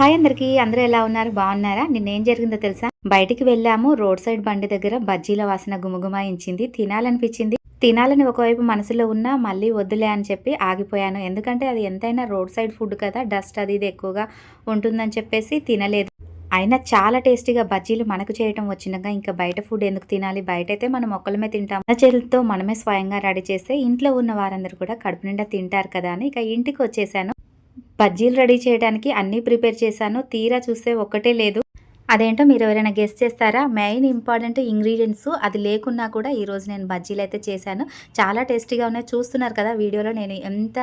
Hi అందరికీ అందరూ ఎలా ఉన్నారు? బాగున్నారా? నిన్నేం జరిగిందో తెలుసా? బయటికి వెళ్ళాము రోడ్ సైడ్ బండి దగ్గర బజ్జీల వాసన గుమగుమాయించింది. తినాలనిపించింది. తినాలని ఒకవైపు మనసులో ఉన్నా మళ్ళీ వద్దులే అని చెప్పి ఆగిపోయాను. ఎందుకంటే అది ఎంతైనా రోడ్ సైడ్ ఫుడ్ కదా డస్ట్ అది ఇది ఎక్కువగా ఉంటుందని చెప్పేసి తినలేదు. అయినా చాలా టేస్టీగా బజ్జీలు మనకు చేయటం వచ్చినాక ఇంకా బయట ఫుడ్ ఎందుకు తినాలి? బయట అయితే మనం ఒక్కలమే తింటాం. మన చేతులతో మనమే స్వయంగా రెడీ చేస్తే ఇంట్లో ఉన్న వారందరూ కూడా కడుపు నిండా తింటారు కదా అని ఇక ఇంటికి వచ్చేసాను. బజ్జీలు రెడీ చేయడానికి అన్నీ ప్రిపేర్ చేశాను. తీరా చూస్తే ఒక్కటే లేదు. అదేంటో మీరు ఎవరైనా గెస్ట్ చేస్తారా? మెయిన్ ఇంపార్టెంట్ ఇంగ్రీడియంట్స్ అది లేకున్నా కూడా ఈరోజు నేను బజ్జీలు అయితే చేశాను. చాలా టేస్టీగా ఉన్నాయి. చూస్తున్నారు కదా వీడియోలో నేను ఎంత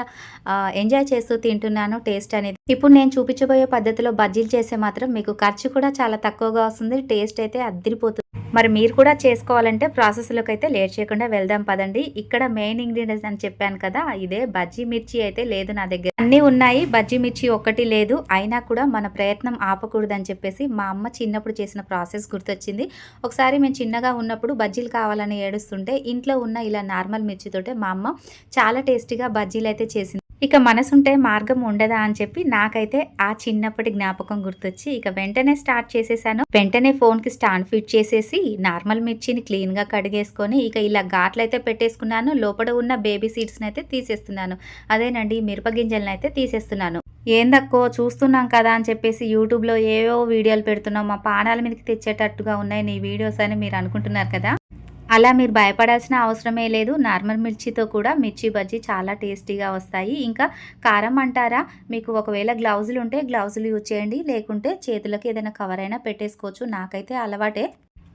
ఎంజాయ్ చేస్తూ తింటున్నాను టేస్ట్ అనేది. ఇప్పుడు నేను చూపించబోయే పద్ధతిలో బజ్జీలు చేస్తే మాత్రం మీకు ఖర్చు కూడా చాలా తక్కువగా వస్తుంది. టేస్ట్ అయితే అద్దరిపోతుంది మరి మీరు కూడా చేసుకోవాలంటే ప్రాసెస్లోకి అయితే లేట్ చేయకుండా వెళ్దాం పదండి. ఇక్కడ మెయిన్ ఇంగ్రీడియంట్స్ అని చెప్పాను కదా ఇదే బజ్జీ మిర్చి అయితే లేదు నా దగ్గర. అన్నీ ఉన్నాయి బజ్జీ మిర్చి ఒక్కటి లేదు. అయినా కూడా మన ప్రయత్నం ఆపకూడదని చెప్పేసి మా అమ్మ చిన్నప్పుడు చేసిన ప్రాసెస్ గుర్తొచ్చింది. ఒకసారి మేము చిన్నగా ఉన్నప్పుడు బజ్జీలు కావాలని ఏడుస్తుంటే ఇంట్లో ఉన్న ఇలా నార్మల్ మిర్చితోటే మా అమ్మ చాలా టేస్టీగా బజ్జీలు అయితే చేసింది. ఇక మనసుంటే మార్గం ఉండదా అని చెప్పి నాకైతే ఆ చిన్నప్పటి జ్ఞాపకం గుర్తొచ్చి ఇక వెంటనే స్టార్ట్ చేసేసాను. వెంటనే ఫోన్కి స్టాండ్ ఫిట్ చేసేసి నార్మల్ మిర్చిని క్లీన్గా కడిగేసుకొని ఇక ఇలా ఘాట్లు అయితే పెట్టేసుకున్నాను. లోపల ఉన్న బేబీ సీడ్స్ అయితే తీసేస్తున్నాను. అదేనండి మిరపగింజలను అయితే తీసేస్తున్నాను. ఏందక్కో చూస్తున్నాం కదా అని చెప్పేసి యూట్యూబ్లో ఏవో వీడియోలు పెడుతున్నాం. మా పానాల మీదకి తెచ్చేటట్టుగా ఉన్నాయి నీ వీడియోస్ అని మీరు అనుకుంటున్నారు కదా. అలా మీరు భయపడాల్సిన అవసరమే లేదు. నార్మల్ మిర్చితో కూడా మిర్చి బజ్జీ చాలా టేస్టీగా వస్తాయి. ఇంకా కారం అంటారా? మీకు ఒకవేళ గ్లౌజులు ఉంటే గ్లౌజులు యూజ్ చేయండి. లేకుంటే చేతులకు ఏదైనా కవర్ అయినా పెట్టేసుకోవచ్చు. నాకైతే అలవాటే.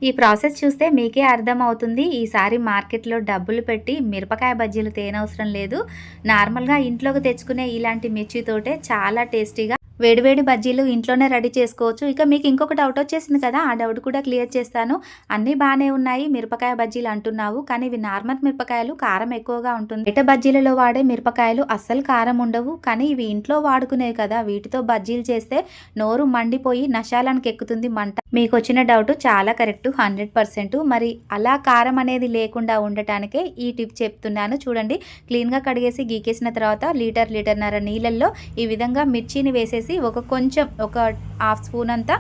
ఈ ప్రాసెస్ చూస్తే మీకే అర్థమవుతుంది. ఈసారి మార్కెట్లో డబ్బులు పెట్టి మిరపకాయ బజ్జీలు తేనవసరం లేదు. నార్మల్గా ఇంట్లోకి తెచ్చుకునే ఇలాంటి మిర్చితోటే చాలా టేస్టీగా వేడివేడి బజ్జీలు ఇంట్లోనే రెడీ చేసుకోవచ్చు. ఇక మీకు ఇంకొక డౌట్ వచ్చేసింది కదా ఆ డౌట్ కూడా క్లియర్ చేస్తాను. అన్నీ బాగానే ఉన్నాయి మిరపకాయ బజ్జీలు అంటున్నావు కానీ ఇవి నార్మల్ మిరపకాయలు కారం ఎక్కువగా ఉంటుంది. బయట బజ్జీలలో వాడే మిరపకాయలు అస్సలు కారం ఉండవు కానీ ఇవి ఇంట్లో వాడుకునేవి కదా వీటితో బజ్జీలు చేస్తే నోరు మండిపోయి నశాలానికి ఎక్కుతుంది మంట. మీకు వచ్చిన డౌట్ చాలా కరెక్ట్ హండ్రెడ్ పర్సెంట్ మరి అలా కారం అనేది లేకుండా ఉండటానికే ఈ టిప్ చెప్తున్నాను. చూడండి క్లీన్గా కడిగేసి గీకేసిన తర్వాత లీటర్ లీటర్న్నర నీళ్ళల్లో ఈ విధంగా మిర్చిని వేసేసి ఒక కొంచెం ఒక హాఫ్ స్పూన్ అంతా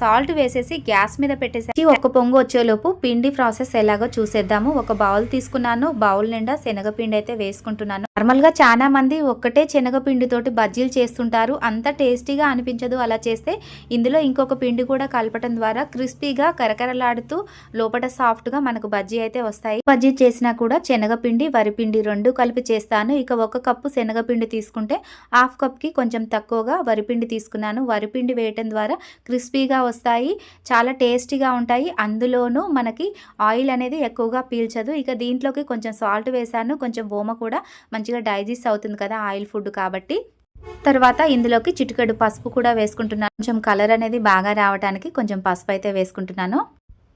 సాల్ట్ వేసేసి గ్యాస్ మీద పెట్టేసి ఒక పొంగు వచ్చేలోపు పిండి ప్రాసెస్ ఎలాగో చూసేద్దాము. ఒక బౌల్ తీసుకున్నాను. బౌల్ నిండా శనగపిండి అయితే వేసుకుంటున్నాను. నార్మల్గా చాలా మంది ఒక్కటే శనగపిండి తోటి బజ్జీలు చేస్తుంటారు. అంత టేస్టీగా అనిపించదు అలా చేస్తే. ఇందులో ఇంకొక పిండి కూడా కలపటం ద్వారా క్రిస్పీగా కరకరలాడుతూ లోపల సాఫ్ట్గా మనకు బజ్జీ అయితే వస్తాయి. బజ్జీ చేసినా కూడా శనగపిండి వరిపిండి రెండు కలిపి చేస్తాను. ఇక ఒక కప్పు శనగపిండి తీసుకుంటే హాఫ్ కప్కి కొంచెం తక్కువగా వరి వరిపిండి తీసుకున్నాను. వరిపిండి వేయటం ద్వారా క్రిస్పీగా వస్తాయి చాలా టేస్టీగా ఉంటాయి. అందులోనూ మనకి ఆయిల్ అనేది ఎక్కువగా పీల్చదు. ఇక దీంట్లోకి కొంచెం సాల్ట్ వేసాను కొంచెం ఓమ కూడా మంచిగా డైజెస్ట్ అవుతుంది కదా ఆయిల్ ఫుడ్ కాబట్టి. తర్వాత ఇందులోకి చిటికెడు పసుపు కూడా వేసుకుంటున్నాను. కొంచెం కలర్ అనేది బాగా రావడానికి కొంచెం పసుపు అయితే వేసుకుంటున్నాను.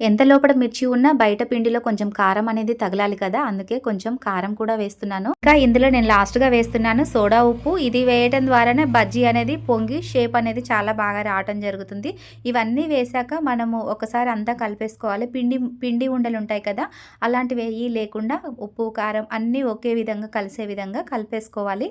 ఎంత లోపల మిర్చి ఉన్నా బయట పిండిలో కొంచెం కారం అనేది తగలాలి కదా అందుకే కొంచెం కారం కూడా వేస్తున్నాను. ఇంకా ఇందులో నేను లాస్ట్గా వేస్తున్నాను సోడా ఉప్పు. ఇది వేయటం ద్వారానే బజ్జీ అనేది పొంగి షేప్ అనేది చాలా బాగా రావటం జరుగుతుంది. ఇవన్నీ వేసాక మనము ఒకసారి అంతా కలిపేసుకోవాలి. పిండి పిండి ఉండలు ఉంటాయి కదా అలాంటివి వేయి లేకుండా ఉప్పు కారం అన్నీ ఒకే విధంగా కలిసే విధంగా కలిపేసుకోవాలి.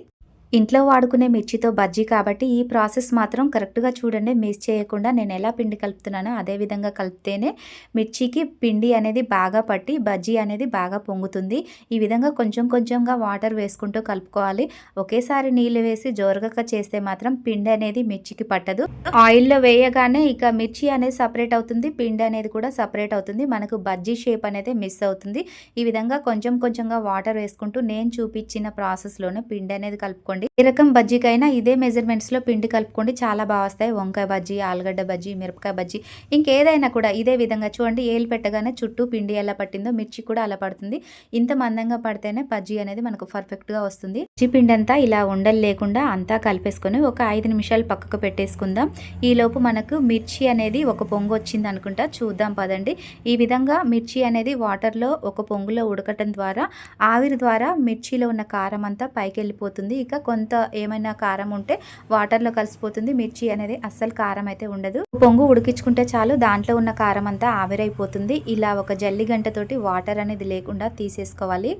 ఇంట్లో వాడుకునే మిర్చితో బజ్జీ కాబట్టి ఈ ప్రాసెస్ మాత్రం కరెక్ట్గా చూడండి మిస్ చేయకుండా నేను ఎలా పిండి కలుపుతున్నానో అదే విధంగా కలిపితేనే మిర్చికి పిండి అనేది బాగా పట్టి బజ్జీ అనేది బాగా పొంగుతుంది. ఈ విధంగా కొంచెం కొంచెంగా వాటర్ వేసుకుంటూ కలుపుకోవాలి. ఒకేసారి నీళ్ళు వేసి జోరగక చేస్తే మాత్రం పిండి అనేది మిర్చికి పట్టదు. ఆయిల్లో వేయగానే ఇక మిర్చి అనేది సపరేట్ అవుతుంది పిండి అనేది కూడా సపరేట్ అవుతుంది. మనకు బజ్జీ షేప్ అనేది మిస్ అవుతుంది. ఈ విధంగా కొంచెం కొంచెంగా వాటర్ వేసుకుంటూ నేను చూపించిన ప్రాసెస్లోనే పిండి అనేది కలుపుకోండి ఏ రకం బజ్జీకైనా ఇదే మెజర్మెంట్స్లో పిండి కలుపుకోండి. చాలా బాగా వస్తాయి. వంకాయ బజ్జీ ఆలుగడ్డ బజ్జీ మిరపకాయ బజ్జీ ఇంకేదైనా కూడా ఇదే విధంగా చూడండి. ఏలు పెట్టగానే చుట్టూ పిండి ఎలా పట్టిందో మిర్చి కూడా అలా పడుతుంది. ఇంత మందంగా పడితేనే బజ్జీ అనేది మనకు పర్ఫెక్ట్గా వస్తుంది. మిర్చి పిండి అంతా ఇలా ఉండలు లేకుండా అంతా కలిపేసుకొని ఒక ఐదు నిమిషాలు పక్కకు పెట్టేసుకుందాం. ఈలోపు మనకు మిర్చి అనేది ఒక పొంగు వచ్చింది అనుకుంటా. చూద్దాం పదండి. ఈ విధంగా మిర్చి అనేది వాటర్లో ఒక పొంగులో ఉడకటం ద్వారా ఆవిరి ద్వారా మిర్చిలో ఉన్న కారం అంతా పైకి వెళ్ళిపోతుంది ఇక కొంత ఏమైనా కారం ఉంటే వాటర్లో కలిసిపోతుంది. మిర్చి అనేది అస్సలు కారం అయితే ఉండదు. పొంగు ఉడికించుకుంటే చాలు. దాంట్లో ఉన్న కారం అంతా ఆవిరైపోతుంది. ఇలా ఒక జల్లి గంటతోటి వాటర్ అనేది లేకుండా తీసేసుకోవాలి.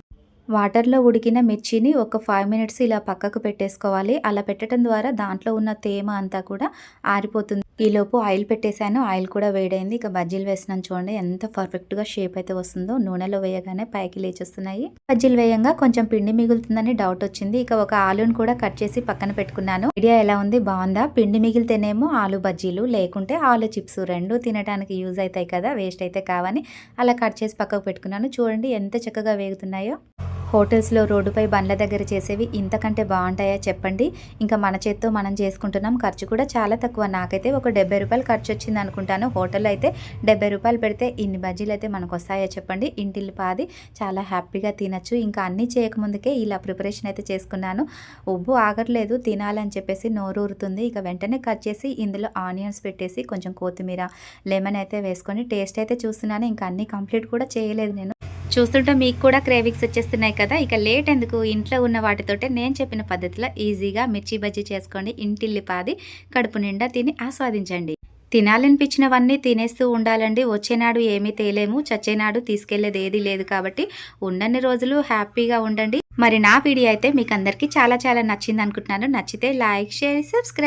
వాటర్లో ఉడికిన మిర్చిని ఒక ఫైవ్ మినిట్స్ ఇలా పక్కకు పెట్టేసుకోవాలి. అలా పెట్టడం ద్వారా దాంట్లో ఉన్న తేమ అంతా కూడా ఆరిపోతుంది. ఈలోపు ఆయిల్ పెట్టేశాను. ఆయిల్ కూడా వేడైంది. ఇక బజ్జీలు వేసినాను చూడండి. ఎంత పర్ఫెక్ట్గా షేప్ అయితే వస్తుందో. నూనెలో వేయగానే పైకి లేచొస్తున్నాయి. బజ్జీలు వేయంగా కొంచెం పిండి మిగులుతుందని డౌట్ వచ్చింది. ఇక ఒక ఆలుని కూడా కట్ చేసి పక్కన పెట్టుకున్నాను. ఐడియా ఎలా ఉంది? బాగుందా? పిండి మిగిలితేనేమో ఆలు బజ్జీలు లేకుంటే ఆలు చిప్స్ రెండు తినడానికి యూజ్ అవుతాయి కదా వేస్ట్ అయితే కావని అలా కట్ చేసి పక్కకు పెట్టుకున్నాను. చూడండి ఎంత చక్కగా వేగుతున్నాయో. హోటల్స్లో రోడ్డుపై బండ్ల దగ్గర చేసేవి ఇంతకంటే బాగుంటాయా చెప్పండి. ఇంకా మన చేత్తో మనం చేసుకుంటున్నాం. ఖర్చు కూడా చాలా తక్కువ. నాకైతే ఒక డెబ్బై రూపాయలు ఖర్చు వచ్చింది అనుకుంటాను. హోటల్లో అయితే డెబ్బై రూపాయలు పెడితే ఇన్ని బజ్జీలు అయితే మనకు వస్తాయా చెప్పండి. ఇంటిల్లి పాది చాలా హ్యాపీగా తినచ్చు. ఇంకా అన్నీ చేయకముందుకే ఇలా ప్రిపరేషన్ అయితే చేసుకున్నాను. ఉబ్బు ఆగట్లేదు. తినాలని చెప్పేసి నోరూరుతుంది. ఇక వెంటనే కట్ చేసి ఇందులో ఆనియన్స్ పెట్టేసి కొంచెం కొత్తిమీర లెమన్ అయితే వేసుకొని టేస్ట్ అయితే చూస్తున్నాను. ఇంకా అన్నీ కంప్లీట్ కూడా చేయలేదు నేను. చూస్తుంటే మీకు కూడా క్రేవింగ్స్ వచ్చేస్తున్నాయి కదా. ఇక లేట్ ఎందుకు? ఇంట్లో ఉన్న వాటితోటే నేను చెప్పిన పద్ధతిలో ఈజీగా మిర్చి బజ్జీ చేసుకోండి. ఇంటిల్లిపాది కడుపు నిండా తిని ఆస్వాదించండి. తినాలనిపించినవన్నీ తినేస్తూ ఉండాలండి. వచ్చేనాడు ఏమీ తేలేము. చచ్చేనాడు తీసుకెళ్ళేది ఏది లేదు కాబట్టి ఉండని రోజులు హ్యాపీగా ఉండండి. మరి నా వీడియో అయితే మీకు అందరికీ చాలా చాలా నచ్చింది అనుకుంటున్నాను. నచ్చితే లైక్ షేర్ సబ్స్క్రైబ్.